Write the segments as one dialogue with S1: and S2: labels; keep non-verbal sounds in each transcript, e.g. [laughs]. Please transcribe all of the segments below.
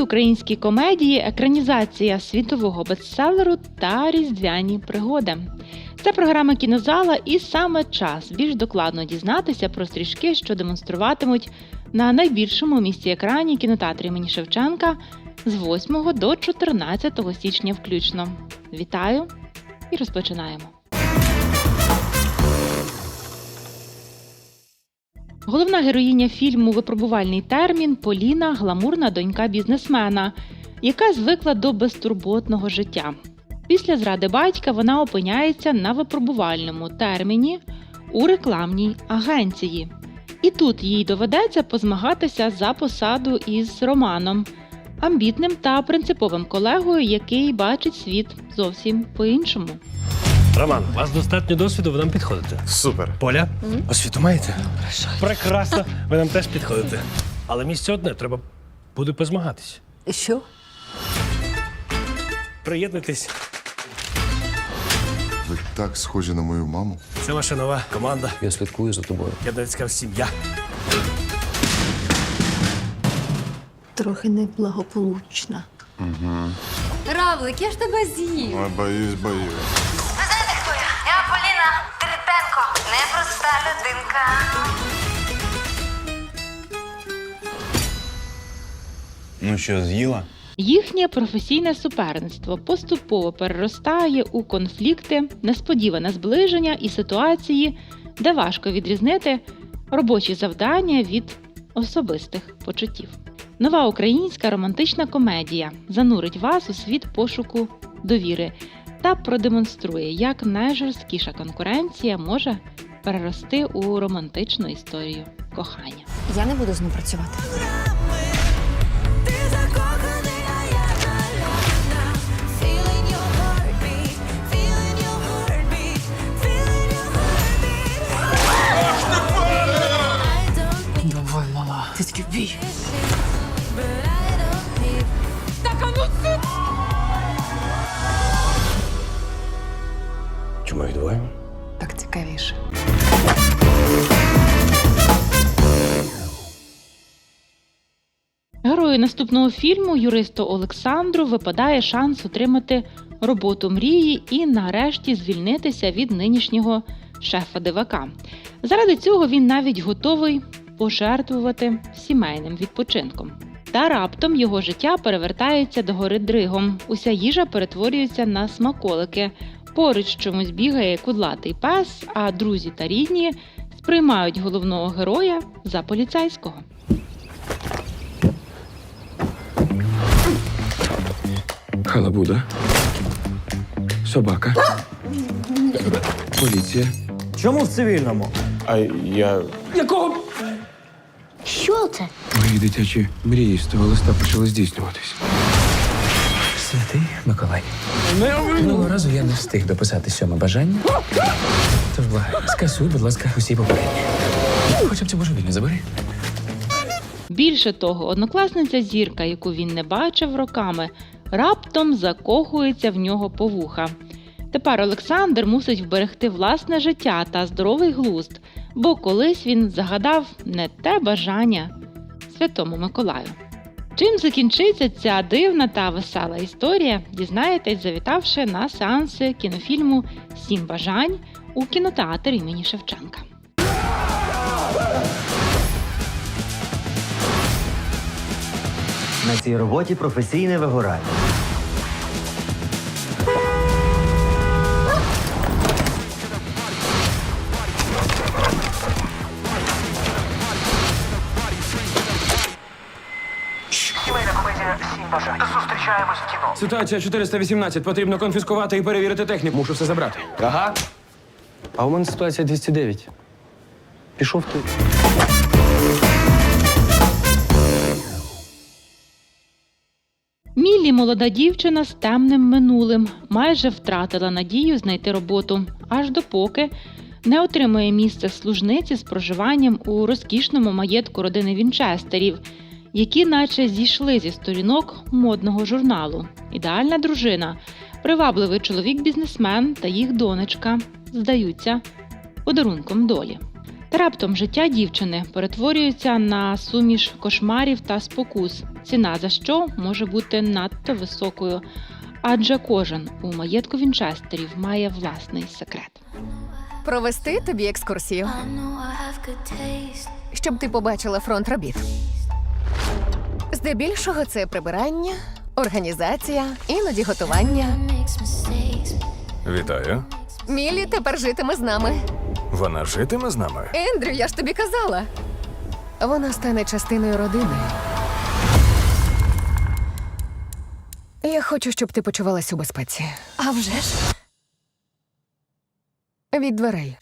S1: українські комедії, екранізація світового бестселеру та різдвяні пригоди. Це програма кінозала, і саме час більш докладно дізнатися про стрічки, що демонструватимуть на найбільшому місці екрані кінотеатрі імені Шевченка з 8 до 14 січня включно. Вітаю і розпочинаємо. Головна героїня фільму Випробувальний термін Поліна гламурна донька бізнесмена, яка звикла до безтурботного життя. Після зради батька вона опиняється на випробувальному терміні у рекламній агенції. І тут їй доведеться позмагатися за посаду із Романом, амбітним та принциповим колегою, який бачить світ зовсім по-іншому.
S2: Роман, у вас достатньо досвіду, ви нам підходите.
S3: Супер.
S2: Поля, освіту маєте? Прекрасно, [laughs] ви нам теж підходите. Але місце одне, треба буде позмагатись.
S4: Що?
S2: Приєднуйтесь.
S3: Ви так схожі на мою маму.
S2: Це ваша нова команда.
S5: Я слідкую за тобою.
S2: Я навіть сказав сім'я.
S4: Трохи неблагополучна.
S6: Равлик, я ж тебе з'їв.
S3: Ой, боюсь, боюсь.
S7: Непроста.
S8: Ну що, з'їла?
S1: Їхнє професійне суперництво поступово переростає у конфлікти, несподіване зближення і ситуації, де важко відрізнити робочі завдання від особистих почуттів. Нова українська романтична комедія занурить вас у світ пошуку довіри та продемонструє, як найжорсткіша конкуренція може перерости у романтичну історію кохання.
S6: Я не буду з ним працювати.
S4: Ти бій.
S5: Чому їх двоє?
S4: Так цікавіше.
S1: Герою наступного фільму юристу Олександру випадає шанс отримати роботу мрії і нарешті звільнитися від нинішнього шефа дивака. Заради цього він навіть готовий пожертвувати сімейним відпочинком. Та раптом його життя перевертається до гори дригом. Уся їжа перетворюється на смаколики. Поруч чомусь бігає кудлатий пес, а друзі та рідні сприймають головного героя за поліцейського.
S9: Халабуда. Собака. Поліція.
S10: Чому в цивільному?
S9: А я.
S10: Якого?
S7: Що це?
S9: Мої дитячі мрії з того листа почали здійснюватись.
S5: Святий Миколай. Минулого разу я не встиг дописати сьоме бажання. Тож благаю, скасуй, будь ласка, усі попередні. Хоча б цю божевільню забери.
S1: Більше того, однокласниця зірка, яку він не бачив роками, раптом закохується в нього по вуха. Тепер Олександр мусить вберегти власне життя та здоровий глузд, бо колись він загадав не те бажання Святому Миколаю. Чим закінчиться ця дивна та весела історія, дізнаєтесь, завітавши на сеанси кінофільму Сім бажань у кінотеатр імені Шевченка.
S10: На цій роботі професійне вигорання.
S9: Ситуація 418. Потрібно конфіскувати і перевірити техніку. Мушу все забрати.
S5: Ага. А у мене ситуація 209. Пішов ти.
S1: Міллі молода дівчина з темним минулим майже втратила надію знайти роботу, аж допоки не отримує місце служниці з проживанням у розкішному маєтку родини Вінчестерів, які наче зійшли зі сторінок модного журналу. Ідеальна дружина, привабливий чоловік-бізнесмен та їх донечка здаються подарунком долі. Та раптом життя дівчини перетворюється на суміш кошмарів та спокус, ціна за що може бути надто високою, адже кожен у маєтку Вінчестерів має власний секрет.
S11: Провести тобі екскурсію, щоб ти побачила фронт робіт. Здебільшого це прибирання, організація, іноді готування.
S9: Вітаю.
S11: Мілі тепер житиме з нами.
S9: Вона житиме з нами.
S11: Ендрю, я ж тобі казала. Вона стане частиною родини. Я хочу, щоб ти почувалась у безпеці.
S6: А вже ж.
S11: Від дверей.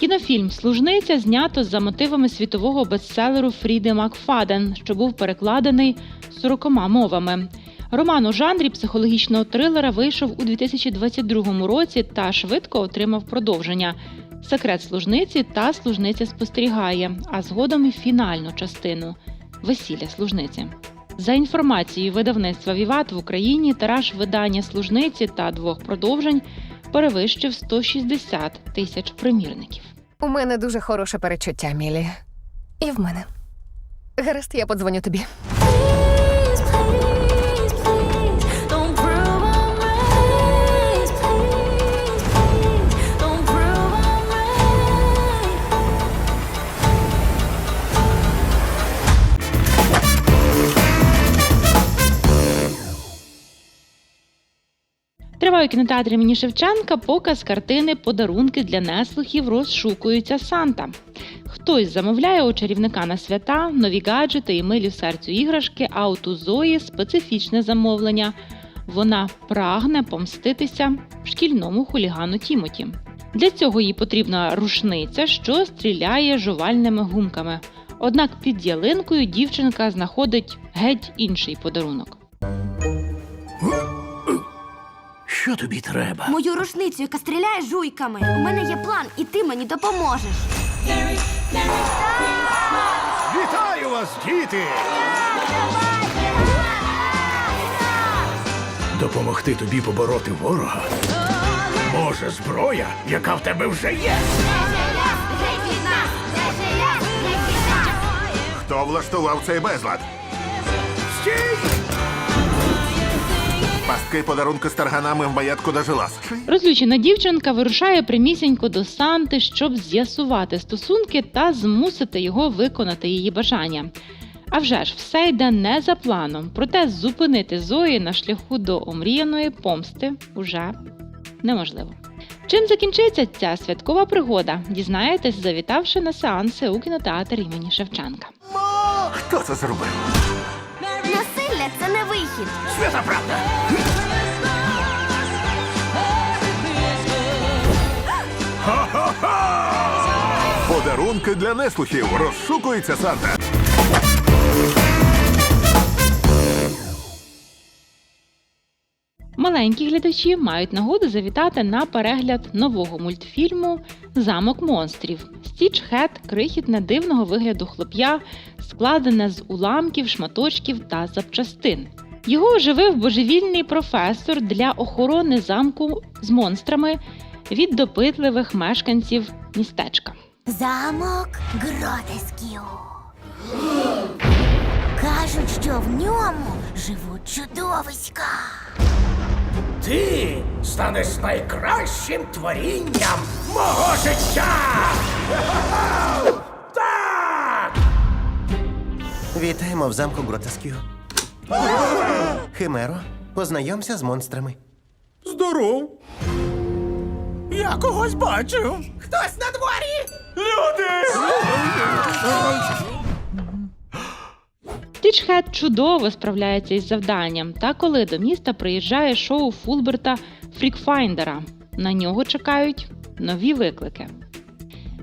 S1: Кінофільм Служниця знято за мотивами світового бестселеру Фріди Макфаден, що був перекладений 40 мовами. Роман у жанрі психологічного трилера вийшов у 2022 році та швидко отримав продовження. Секрет служниці та служниця спостерігає, а згодом і фінальну частину весілля служниці. За інформацією видавництва Віват в Україні тираж видання служниці та двох продовжень перевищив 160 тисяч примірників.
S11: У мене дуже хороше перечуття, Мілі. І в мене. Гаразд, я подзвоню тобі.
S1: Триває у кінотеатрі імені Шевченка показ картини Подарунки для неслухів розшукується Санта. Хтось замовляє у чарівника на свята нові гаджети і милі серцю іграшки, а от у Зої специфічне замовлення. Вона прагне помститися шкільному хулігану Тімоті. Для цього їй потрібна рушниця, що стріляє жувальними гумками. Однак під ялинкою дівчинка знаходить геть інший подарунок.
S2: Що тобі треба?
S7: Мою рушницю, яка стріляє жуйками. У мене є план, і ти мені допоможеш.
S2: Вітаю вас, діти! Допомогти тобі побороти ворога. Може, зброя, яка в тебе вже є.
S3: Хто влаштував цей безлад?
S2: Стій!
S3: Пастки подарунки з тарганами в маєтку дожилась.
S1: Розлючена дівчинка вирушає прямісінько до Санти, щоб з'ясувати стосунки та змусити його виконати її бажання. А вже ж все йде не за планом, проте зупинити Зої на шляху до омріяної помсти уже неможливо. Чим закінчиться ця святкова пригода, дізнаєтесь, завітавши на сеанси у кінотеатр імені Шевченка.
S3: Хто це зробив?
S7: Насилля це не вихід.
S2: Свята правда!
S3: Подарунки для неслухів. Розшукується Санта.
S1: Маленькі глядачі мають нагоду завітати на перегляд нового мультфільму Замок монстрів. Стіч Хет крихітне дивного вигляду хлоп'я, складене з уламків, шматочків та запчастин. Його оживив божевільний професор для охорони замку з монстрами від допитливих мешканців містечка.
S7: Замок гротесків. Кажуть, що в ньому живуть чудовиська.
S2: Ти станеш найкращим творінням мого життя! [laughs] Так!
S10: Вітаємо в замку Гротескю. Химеро, познайомся з монстрами.
S2: Здоров. Я когось бачив. Хтось на дворі. Люди!
S1: Стічхед чудово справляється із завданням, та коли до міста приїжджає шоу Фулберта Фрікфайндера. На нього чекають нові виклики.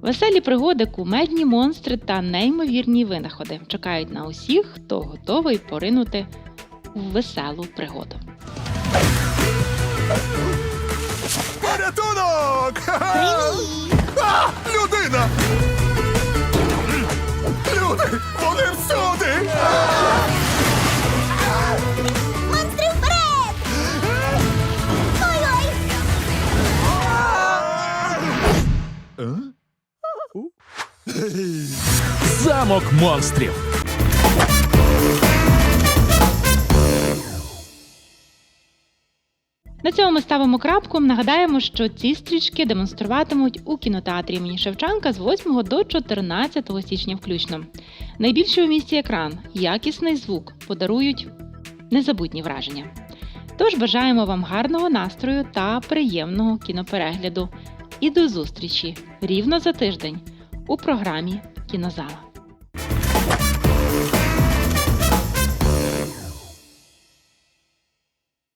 S1: Веселі пригоди, кумедні монстри та неймовірні винаходи чекають на усіх, хто готовий поринути в веселу пригоду.
S3: Порятунок! А, людина! Люди! Вони всюди!
S7: Монстри вперед! Ой-ой!
S9: Замок монстрів.
S1: На цьому ми ставимо крапку. Нагадаємо, що ці стрічки демонструватимуть у кінотеатрі імені Шевченка з 8 до 14 січня включно. Найбільший у місті екран, якісний звук подарують незабутні враження. Тож бажаємо вам гарного настрою та приємного кіноперегляду. І до зустрічі рівно за тиждень у програмі Кінозала.